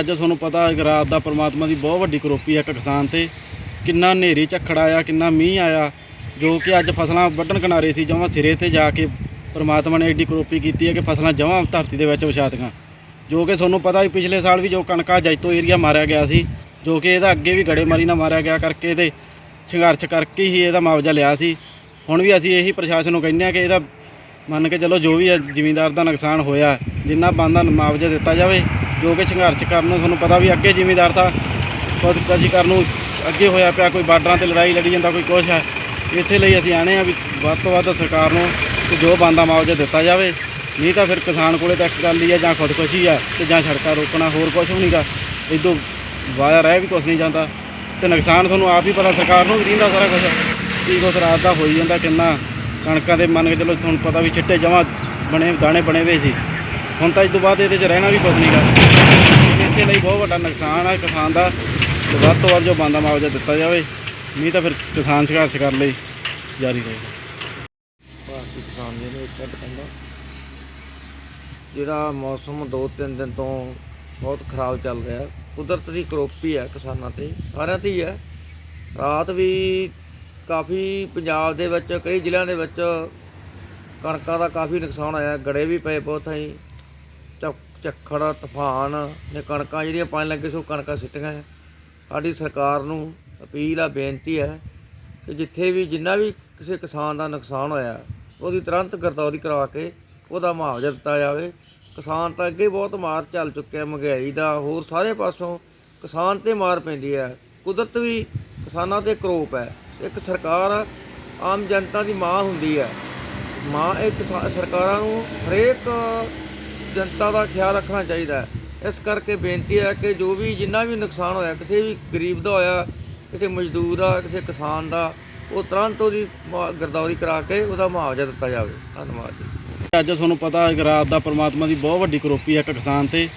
ਅੱਜ ਤੁਹਾਨੂੰ ਪਤਾ ਹੈ ਕਿ ਰਾਤ ਦਾ ਪਰਮਾਤਮਾ ਦੀ ਬਹੁਤ ਵੱਡੀ ਕਰੋਪੀ ਹੈ ਇੱਕ ਕਿਸਾਨ ਤੇ। ਕਿੰਨਾ ਹਨੇਰੀ ਝੱਖੜ ਆਇਆ ਕਿੰਨਾ ਮੀਂਹ ਆਇਆ, ਜੋ ਕਿ ਅੱਜ ਫਸਲਾਂ ਵੱਢਣ ਕਿਨਾਰੇ ਸੀ, ਜਮਾਂ ਸਿਰੇ ਤੇ ਜਾ ਕੇ ਪਰਮਾਤਮਾ ਨੇ ਐਡੀ ਕਰੋਪੀ ਕੀਤੀ ਹੈ ਕਿ ਫਸਲਾਂ ਜਮਾਂ ਧਰਤੀ ਦੇ ਵਿੱਚ ਵਿਛਾਤੀਆਂ ਜੋ ਕਿ ਤੁਹਾਨੂੰ ਪਤਾ ਵੀ ਪਿਛਲੇ ਸਾਲ ਵੀ ਜੋ ਕਣਕਾ ਜੈਤੋ ਏਰੀਆ ਮਾਰਿਆ ਗਿਆ ਸੀ, ਜੋ ਕਿ ਇਹਦਾ ਅੱਗੇ ਵੀ ਗੜੇਮਾਰੀ ਨਾਲ ਮਾਰਿਆ ਗਿਆ ਕਰਕੇ ਇਹਦੇ ਸੰਘਰਸ਼ ਕਰਕੇ ਹੀ ਇਹਦਾ ਮੁਆਵਜ਼ਾ ਲਿਆ ਸੀ। ਹੁਣ ਵੀ ਅਸੀਂ ਇਹੀ ਪ੍ਰਸ਼ਾਸਨ ਨੂੰ ਕਹਿੰਦੇ ਆ ਕਿ ਇਹਦਾ ਮੰਨ ਕੇ ਚੱਲੋ ਜੋ ਵੀ ਹੈ, ਜ਼ਿਮੀਂਦਾਰ ਦਾ ਨੁਕਸਾਨ ਹੋਇਆ, ਜਿੰਨਾ ਬੰਦਾ ਮੁਆਵਜ਼ਾ ਦਿੱਤਾ ਜਾਵੇ ਜੋ ਕਿ ਸੰਘਰਸ਼ ਕਰਨ ਨੂੰ ਤੁਹਾਨੂੰ ਪਤਾ ਵੀ ਅੱਗੇ ਜ਼ਿਮੀਦਾਰ ਤਾਂ ਖੁਦਕਸ਼ੀ ਕਰਨ ਨੂੰ ਅੱਗੇ ਹੋਇਆ ਪਿਆ, ਕੋਈ ਬਾਰਡਰਾਂ ਤੇ ਲੜਾਈ ਲੜੀ ਜਾਂਦਾ, ਕੋਈ ਕੁਛ ਹੈ। ਇਸੇ ਲਈ ਅਸੀਂ ਆਣੇ ਆ ਵੀ ਵੱਧ ਤੋਂ ਵੱਧ ਸਰਕਾਰ ਨੂੰ ਕਿ ਜੋ ਬੰਦਾ ਮੁਆਵਜ਼ਾ ਦਿੱਤਾ ਜਾਵੇ। ਨਹੀਂ ਤਾਂ ਫਿਰ ਕਿਸਾਨ ਕੋਲੇ ਤਾਂ ਇੱਕ ਗੱਲ ਹੀ ਹੈ, ਜਾਂ ਖੁਦਕੁਸ਼ੀ ਆ ਤੇ ਜਾਂ ਸੜਕਾਂ ਰੋਕਣਾ, ਹੋਰ ਕੁਛ ਵੀ ਨਹੀਂਗਾ। ਇਦੋਂ ਵਾਇਆ ਰਹਿ ਵੀ ਕੁਛ ਨਹੀਂ ਜਾਂਦਾ। ਤੇ ਨੁਕਸਾਨ ਤੁਹਾਨੂੰ ਆਪ ਹੀ ਪਤਾ, ਸਰਕਾਰ ਨੂੰ ਵੀ ਦਿੰਦਾ ਸਾਰਾ ਕੁਝ ਕੀ ਕੁਛ ਰਾਤ ਦਾ ਹੋਈ ਜਾਂਦਾ, ਕਿੰਨਾ ਕਣਕਾਂ ਦੇ ਮੰਨ ਕੇ ਚਲੋ ਤੁਹਾਨੂੰ ਪਤਾ ਵੀ ਚਿੱਟੇ ਜਮਾ ਬਣੇ, ਦਾਣੇ ਬਣੇ ਹੋਏ ਸੀ। ਹੁਣ ਤਾਂ ਇਸ ਤੋਂ ਬਾਅਦ ਇਹਦੇ 'ਚ ਰਹਿਣਾ ਵੀ ਕੁਛ ਨਹੀਂਗਾ ਇਸੇ ਲਈ ਬਹੁਤ ਵੱਡਾ ਨੁਕਸਾਨ ਹੈ ਕਿਸਾਨ ਦਾ, ਤੇ ਵੱਧ ਤੋਂ ਵੱਧ ਜੋ ਬੰਦਾ ਮੁਆਵਜ਼ਾ ਦਿੱਤਾ ਜਾਵੇ, ਨਹੀਂ ਤਾਂ ਫਿਰ ਕਿਸਾਨ ਸੰਘਰਸ਼ ਕਰਨ ਲਈ, ਜਾਰੀ ਰਹੇਗਾ। ਭਾਰਤੀ ਕਿਸਾਨ ਯੂਨੀਅਨ ਇੱਕ ਕਹਿੰਦਾ ਜਿਹੜਾ ਮੌਸਮ 2-3 ਦਿਨ ਤੋਂ ਬਹੁਤ ਖਰਾਬ ਚੱਲ ਰਿਹਾ ਕੁਦਰਤ ਦੀ ਕਰੋਪੀ ਹੈ ਕਿਸਾਨਾਂ ਤੇ, ਸਾਰਿਆਂ ਤੇ ਹੀ ਹੈ। ਰਾਤ ਵੀ ਕਾਫੀ ਪੰਜਾਬ ਦੇ ਵਿੱਚ, ਕਈ ਜ਼ਿਲ੍ਹਿਆਂ ਦੇ ਵਿੱਚ ਕਣਕਾਂ ਦਾ ਕਾਫੀ ਨੁਕਸਾਨ ਹੋਇਆ। ਗੜੇ ਵੀ ਪਏ ਬਹੁਤ ਥਾਈਂ। ਝੱਖੜ ਤੂਫਾਨ ਨੇ ਕਣਕਾਂ ਜਿਹੜੀਆਂ ਪਾਣੀ ਲੱਗੇ ਸੋ ਕਣਕਾਂ ਸਿੱਟੀਆਂ ਸਾਡੀ ਸਰਕਾਰ ਨੂੰ ਅਪੀਲ ਆ, ਬੇਨਤੀ ਹੈ ਕਿ ਜਿੱਥੇ ਵੀ, ਜਿੰਨਾ ਵੀ ਕਿਸੇ ਕਿਸਾਨ ਦਾ ਨੁਕਸਾਨ ਹੋਇਆ, ਉਹਦੀ ਤੁਰੰਤ ਗਰਦੌਰੀ ਕਰਵਾ ਕੇ ਉਹਦਾ ਮੁਆਵਜ਼ਾ ਦਿੱਤਾ ਜਾਵੇ। ਕਿਸਾਨ ਤਾਂ ਅੱਗੇ ਬਹੁਤ ਮਾਰ ਚੱਲ ਚੁੱਕਿਆ ਮਹਿੰਗਾਈ ਦਾ, ਹੋਰ ਸਾਰੇ ਪਾਸੋਂ ਕਿਸਾਨ ਤੇ ਮਾਰ ਪੈਂਦੀ ਹੈ। ਕੁਦਰਤ ਵੀ ਕਿਸਾਨਾਂ ਤੇ ਕਰੋਪ ਹੈ। ਇੱਕ ਸਰਕਾਰ ਆਮ ਜਨਤਾ ਦੀ ਮਾਂ ਹੁੰਦੀ ਹੈ। ਮਾਂ ਇਹ ਕਿਸਾ- ਸਰਕਾਰਾਂ ਨੂੰ ਹਰੇਕ ਜਨਤਾ ਦਾ ਖਿਆਲ ਰੱਖਣਾ ਚਾਹੀਦਾ ਇਸ ਕਰਕੇ ਬੇਨਤੀ ਹੈ ਕਿ ਜੋ ਵੀ ਜਿੰਨਾ ਵੀ ਨੁਕਸਾਨ ਹੋਇਆ, ਕਿਸੇ ਵੀ ਗਰੀਬ ਦਾ ਹੋਇਆ, ਕਿਸੇ ਮਜ਼ਦੂਰ ਦਾ, ਕਿਸੇ ਕਿਸਾਨ ਦਾ, ਉਹ ਤੁਰੰਤ ਉਹਦੀ ਮੁਆ- ਗਰਦੌਰੀ ਕਰਾ ਕੇ ਉਹਦਾ ਮੁਆਵਜ਼ਾ ਦਿੱਤਾ ਜਾਵੇ। ਧੰਨਵਾਦ ਜੀ। ਅੱਜ ਤੁਹਾਨੂੰ ਪਤਾ ਹੈ ਕਿ ਰਾਤ ਦਾ ਪਰਮਾਤਮਾ ਦੀ ਬਹੁਤ ਵੱਡੀ ਕਰੋਪੀ ਹੈ ਇੱਕ ਕਿਸਾਨ ਤੇ।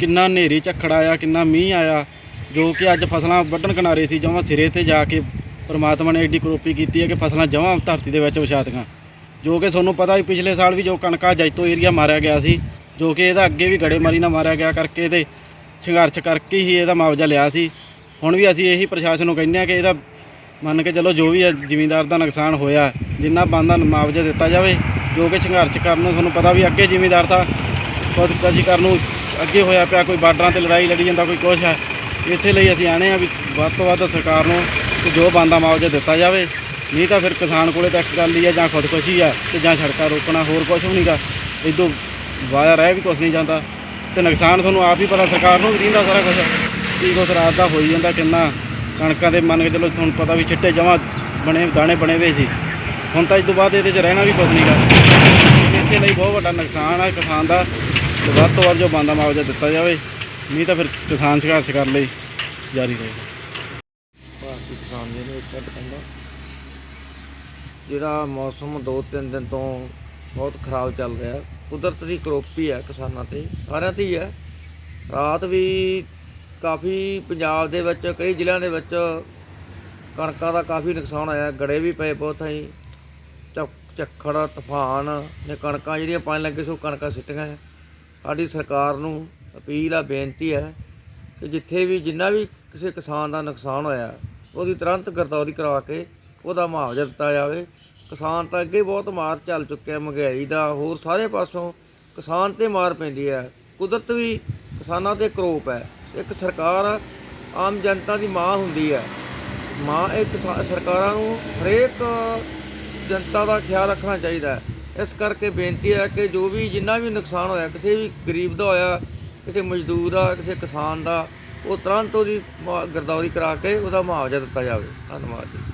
ਕਿੰਨਾ ਹਨੇਰੀ ਝੱਖੜ ਆਇਆ, ਕਿੰਨਾ ਮੀਂਹ ਆਇਆ, ਜੋ ਕਿ ਅੱਜ ਫਸਲਾਂ ਵੱਢਣ ਕਿਨਾਰੇ ਸੀ, ਜਮਾਂ ਸਿਰੇ ਤੇ ਜਾ ਕੇ ਪਰਮਾਤਮਾ ਨੇ ਐਡੀ ਕਰੋਪੀ ਕੀਤੀ ਹੈ ਕਿ ਫਸਲਾਂ ਜਮਾਂ ਧਰਤੀ ਦੇ ਵਿੱਚ ਵਿਛਾਤੀਆਂ ਜੋ ਕਿ ਤੁਹਾਨੂੰ ਪਤਾ ਵੀ ਪਿਛਲੇ ਸਾਲ ਵੀ ਜੋ ਕਣਕਾ ਜੈਤੋ ਏਰੀਆ ਮਾਰਿਆ ਗਿਆ ਸੀ ਜੋ ਕਿ ਇਹਦਾ ਅੱਗੇ ਵੀ ਗੜੇਮਾਰੀ ਨਾਲ ਮਾਰਿਆ ਗਿਆ ਕਰਕੇ ਇਹਦੇ ਸੰਘਰਸ਼ ਕਰਕੇ ਹੀ ਇਹਦਾ ਮੁਆਵਜ਼ਾ ਲਿਆ ਸੀ। ਹੁਣ ਵੀ ਅਸੀਂ ਇਹੀ ਪ੍ਰਸ਼ਾਸਨ ਨੂੰ ਕਹਿੰਦੇ ਆ ਕਿ ਇਹਦਾ ਮੰਨ ਕੇ ਚੱਲੋ ਜੋ ਵੀ ਹੈ, ਜ਼ਿਮੀਂਦਾਰ ਦਾ ਨੁਕਸਾਨ ਹੋਇਆ, ਜਿੰਨਾ ਬੰਦਾ ਮੁਆਵਜ਼ਾ ਦਿੱਤਾ ਜਾਵੇ, ਜੋ ਕਿ ਸੰਘਰਸ਼ ਕਰਨ ਨੂੰ ਤੁਹਾਨੂੰ ਪਤਾ ਵੀ ਅੱਗੇ ਜ਼ਿਮੀਂਦਾਰ ਤਾਂ ਖੁਦਕੁਸ਼ੀ ਕਰਨ ਨੂੰ ਅੱਗੇ ਹੋਇਆ ਪਿਆ, ਕੋਈ ਬਾਰਡਰਾਂ ਤੇ ਲੜਾਈ ਲੜੀ ਜਾਂਦਾ, ਕੋਈ ਕੁਛ ਹੈ। ਇਸੇ ਲਈ ਅਸੀਂ ਆਣੇ ਆ ਵੀ ਵੱਧ ਤੋਂ ਵੱਧ ਸਰਕਾਰ ਨੂੰ ਜੋ ਬੰਦਾ ਮੁਆਵਜ਼ਾ ਦਿੱਤਾ ਜਾਵੇ, ਨਹੀਂ ਤਾਂ ਫਿਰ ਕਿਸਾਨ ਕੋਲੇ ਤਾਂ ਇੱਕ ਗੱਲ ਹੀ ਹੈ ਜਾਂ ਖੁਦਕੁਸ਼ੀ ਆ ਤੇ ਜਾਂ ਸੜਕਾਂ ਰੋਕਣਾ, ਹੋਰ ਕੁਛ ਵੀ ਨਹੀਂਗਾ ਇਦੋਂ ਵਾਇਆ ਰਹਿ ਵੀ ਕੁਛ ਨਹੀਂ ਜਾਂਦਾ ਤੇ ਨੁਕਸਾਨ ਤੁਹਾਨੂੰ ਆਪ ਹੀ ਪਤਾ, ਸਰਕਾਰ ਨੂੰ ਵੀ ਦਿੰਦਾ ਸਾਰਾ ਕੁਝ ਕੀ ਕੁਛ ਰਾਤ ਦਾ ਹੋਈ ਜਾਂਦਾ ਕਿੰਨਾ, ਕਣਕਾਂ ਦੇ ਮੰਨ ਕੇ ਚਲੋ ਤੁਹਾਨੂੰ ਪਤਾ ਵੀ ਚਿੱਟੇ ਜਮਾ ਬਣੇ, ਦਾਣੇ ਬਣੇ ਹੋਏ ਸੀ। ਹੁਣ ਤਾਂ ਇਸ ਤੋਂ ਬਾਅਦ ਇਹਦੇ 'ਚ ਰਹਿਣਾ ਵੀ ਕੁਛ ਨਹੀਂਗਾ ਇਸੇ ਲਈ ਬਹੁਤ ਵੱਡਾ ਨੁਕਸਾਨ ਆ ਕਿਸਾਨ ਦਾ ਵੱਧ ਤੋਂ ਵੱਧ ਜੋ ਬੰਦਾ ਮੁਆਵਜ਼ਾ ਦਿੱਤਾ ਜਾਵੇ, ਨਹੀਂ ਤਾਂ ਫਿਰ ਕਿਸਾਨ ਸੰਘਰਸ਼ ਕਰਨ ਲਈ ਜਾਰੀ ਰਹੇਗਾ। ਭਾਰਤੀ ਕਿਸਾਨ ਯੂਨੀਅਨ ਇੱਕ ਕਹਿੰਦਾ ਜਿਹੜਾ ਮੌਸਮ 2-3 ਦਿਨ ਤੋਂ ਬਹੁਤ ਖਰਾਬ ਚੱਲ ਰਿਹਾ। ਕੁਦਰਤ ਦੀ ਕਰੋਪੀ ਹੈ ਕਿਸਾਨਾਂ ਤੇ, ਸਾਰਿਆਂ ਤੇ ਹੀ ਹੈ। ਰਾਤ ਵੀ ਕਾਫੀ ਪੰਜਾਬ ਦੇ ਵਿੱਚ, ਕਈ ਜ਼ਿਲ੍ਹਿਆਂ ਦੇ ਵਿੱਚ ਕਣਕਾਂ ਦਾ ਕਾਫੀ ਨੁਕਸਾਨ ਹੋਇਆ, ਗੜੇ ਵੀ ਪਏ ਬਹੁਤ ਥਾਈਂ। ਝੱਖ- ਝੱਖੜ, ਤੂਫਾਨ ਨੇ ਕਣਕਾਂ ਜਿਹੜੀਆਂ ਪਾਣੀ ਲੱਗੇ ਸੋ ਕਣਕਾਂ ਸਿੱਟੀਆਂ। ਸਾਡੀ ਸਰਕਾਰ ਨੂੰ ਅਪੀਲ ਆ, ਬੇਨਤੀ ਹੈ ਕਿ ਜਿੱਥੇ ਵੀ, ਜਿੰਨਾ ਵੀ ਕਿਸੇ ਕਿਸਾਨ ਦਾ ਨੁਕਸਾਨ ਹੋਇਆ, ਉਹਦੀ ਤੁਰੰਤ ਗਰਦੌਰੀ ਕਰਵਾ ਕੇ ਉਹਦਾ ਮੁਆਵਜ਼ਾ ਦਿੱਤਾ ਜਾਵੇ। ਕਿਸਾਨ ਤਾਂ ਅੱਗੇ ਬਹੁਤ ਮਾਰ ਚੱਲ ਚੁੱਕਿਆ ਮਹਿੰਗਾਈ ਦਾ, ਹੋਰ ਸਾਰੇ ਪਾਸੋਂ ਕਿਸਾਨ ਤੇ ਮਾਰ ਪੈਂਦੀ ਹੈ। ਕੁਦਰਤ ਵੀ ਕਿਸਾਨਾਂ ਤੇ ਕਰੋਪ ਹੈ। ਇੱਕ ਸਰਕਾਰ ਆਮ ਜਨਤਾ ਦੀ ਮਾਂ ਹੁੰਦੀ ਹੈ। ਮਾਂ ਇਹ ਕਿਸਾ- ਸਰਕਾਰਾਂ ਨੂੰ ਹਰੇਕ ਜਨਤਾ ਦਾ ਖਿਆਲ ਰੱਖਣਾ ਚਾਹੀਦਾ ਇਸ ਕਰਕੇ ਬੇਨਤੀ ਹੈ ਕਿ ਜੋ ਵੀ ਜਿੰਨਾ ਵੀ ਨੁਕਸਾਨ ਹੋਇਆ, ਕਿਸੇ ਵੀ ਗਰੀਬ ਦਾ ਹੋਇਆ, ਕਿਸੇ ਮਜ਼ਦੂਰ ਦਾ, ਕਿਸੇ ਕਿਸਾਨ ਦਾ, ਉਹ ਤੁਰੰਤ ਉਹਦੀ ਮੁਆ- ਗਰਦੌਰੀ ਕਰਾ ਕੇ ਉਹਦਾ ਮੁਆਵਜ਼ਾ ਦਿੱਤਾ ਜਾਵੇ। ਧੰਨਵਾਦ ਜੀ।